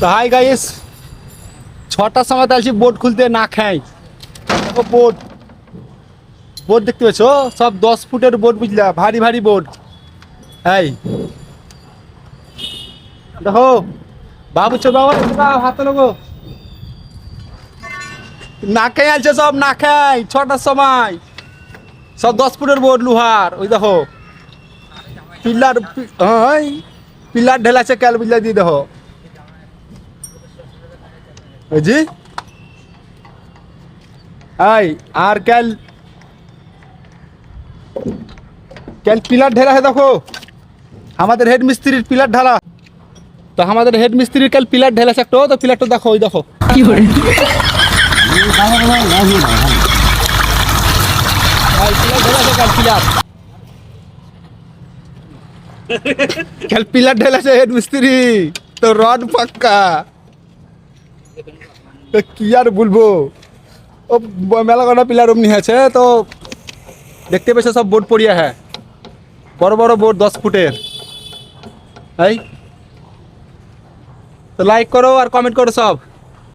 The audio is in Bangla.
তো হাই গাইস ছটার সময় আসছি বোট খুলতে না খাই। বোট বোট দেখতে পেয়েছ? সব দশ ফুটের বোট বুঝলা, ভারী ভারী বোট এই। দেখো, বাবু চো বাবা হাতে লোগো না খাই আছে সব, না খাই, ছটার সময়। সব দশ ফুটের বোট লুহার, ওই দেখো। পিলার হ্যাঁ পিলার ঢেলাছে কাল বুঝলা দিয়ে দেখো জি আই আর কাল কাল পিলার ঢেলা है দেখো আমাদের হেড মিস্ত্রির পিলার ঢালা তো আমাদের হেড মিস্ত্রির কাল পিলার ঢেলাছে একটা তো পিলারটা দেখো ওই দেখো ভাই, পিলার ঢেলাছে কাল পিলার কাল পিলার ঢেলাছে হেড মিস্ত্রি। তো রড পাক্কা তো কি আর বলব? ও মেলা কটা পিলার অমনি আছে তো দেখতে পেয়েছ সব বোর্ড পড়িয়া হ্যাঁ। বড় বড় বোর্ড, দশ ফুটের। এই। তো লাইক করো আর কমেন্ট করো সব।